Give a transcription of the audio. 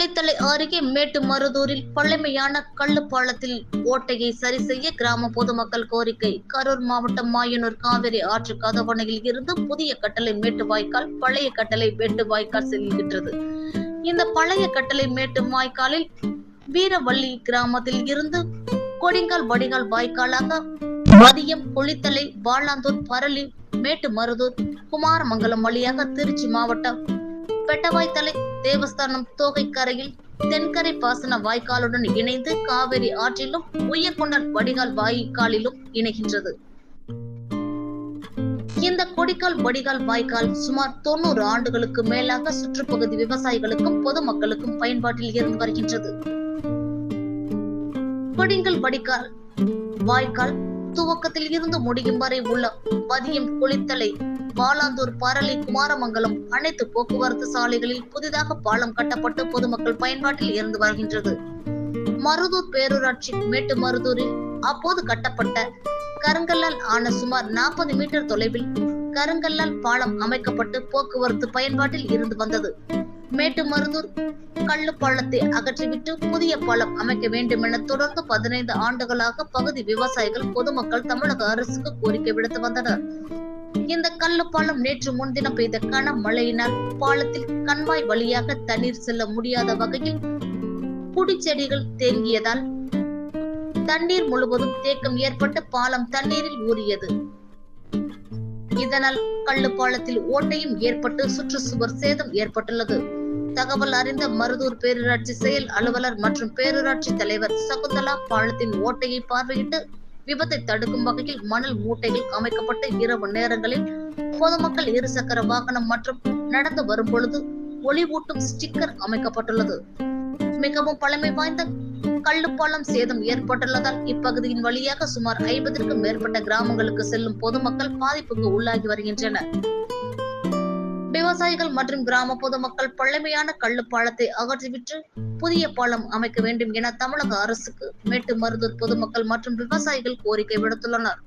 கொள்ளித்தலை அருகே மேட்டு மருதூரில் பழமையான கள்ளுப்பாலத்தில் ஓட்டையை சரி செய்ய கிராம பொதுமக்கள் கோரிக்கை. கரூர் மாவட்டம் மாயனூர் காவிரி ஆற்று கதவணையில் இருந்து புதிய கட்டளை மேட்டு வாய்க்கால் பழைய கட்டளை மேட்டு வாய்க்கால் செல்கின்றது. இந்த பழைய கட்டளை மேட்டு வாய்க்காலில் வீரவள்ளி கிராமத்தில் இருந்து கொடிங்கால் வடிகால் வாய்க்காலாக மதியம் கொளித்தலை வாழாந்தூர் பரளி மேட்டு மருதூர் குமாரமங்கலம் வழியாக திருச்சி மாவட்டம் பெட்டவாய்த்தலை தேவஸ்தானம் தோகை கரையில் தென்கரை பாசன வாய்க்காலுடன் இணைந்து காவிரி ஆற்றிலும் உயர்கொண்டல் வடிகால் வாய்க்காலிலும் இணைகின்றது. இந்த கொடிக்கால் வடிகால் வாய்க்கால் சுமார் தொண்ணூறு ஆண்டுகளுக்கு மேலாக சுற்றுப்பகுதி விவசாயிகளுக்கும் பொதுமக்களுக்கும் பயன்பாட்டில் இருந்து வருகின்றது. கொடிங்கல் வடிகால் வாய்க்கால் துவக்கத்தில் இருந்து முடியும் வரை உள்ள பதியம் குளித்தலை பாலாந்தூர் பரளி குமாரமங்கலம் அனைத்து போக்குவரத்து சாலைகளில் புதிதாக பாலம் கட்டப்பட்டு பொதுமக்கள் பயன்பாட்டில் இருந்து வருகின்றது. மருதூர் பேரூராட்சி மேட்டு மருதூரில் அப்போது கட்டப்பட்ட கருங்கல்லால் ஆன சுமார் நாற்பது மீட்டர் தொலைவில் கருங்கல்லால் பாலம் அமைக்கப்பட்டு போக்குவரத்து பயன்பாட்டில் இருந்து வந்தது. மேட்டு கள்ளு பாலத்தை அகற்றிவிட்டு புதிய பாலம் அமைக்க வேண்டும் என தொடர்ந்து பதினைந்து ஆண்டுகளாக பகுதி விவசாயிகள் பொதுமக்கள் தமிழக அரசுக்கு கோரிக்கை விடுத்து வந்தனர். இந்த கல்லு பாலம் நேற்று முன்தினம் பெய்த கனமழையினால் பாலத்தில் கண்மாய் வழியாக தண்ணீர் செல்ல முடியாத வகையில் குடிச்செடிகள் தேங்கியதால் தண்ணீர் முழுவதும் தேக்கம் ஏற்பட்டு பாலம் தண்ணீரில் ஊறியது. இதனால் கள்ளு பாலத்தில் ஓட்டையும் ஏற்பட்டு சுற்றுச்சுவர் சேதம் ஏற்பட்டுள்ளது. தகவல் அறிந்த மருதூர் பேரூராட்சி செயல் அலுவலர் மற்றும் பேரூராட்சி தலைவர் சகுந்தலா பாலத்தின் ஓட்டையை பார்வையிட்டு விபத்தை தடுக்கும் வகையில் மணல் மூட்டைகள் அமைக்கப்பட்டு இரவு நேரங்களில் பொதுமக்கள் இருசக்கர வாகனம் மற்றும் நடந்து வரும் பொழுது ஒளிவூட்டும் ஸ்டிக்கர் அமைக்கப்பட்டுள்ளது. மிகவும் பழமை வாய்ந்த கள்ளுப்பாலம் சேதம் ஏற்பட்டுள்ளதால் இப்பகுதியின் வழியாக சுமார் ஐம்பதற்கும் மேற்பட்ட கிராமங்களுக்கு செல்லும் பொதுமக்கள் பாதிப்புக்கு உள்ளாகி வருகின்றனர். விவசாயிகள் மற்றும் கிராம பொதுமக்கள் பழமையான கள்ளுப்பாலத்தை அகற்றிவிட்டு புதிய பாலம் அமைக்க வேண்டும் என தமிழக அரசுக்கு மேட்டு மருதூர் பொதுமக்கள் மற்றும் விவசாயிகள் கோரிக்கை விடுத்துள்ளனர்.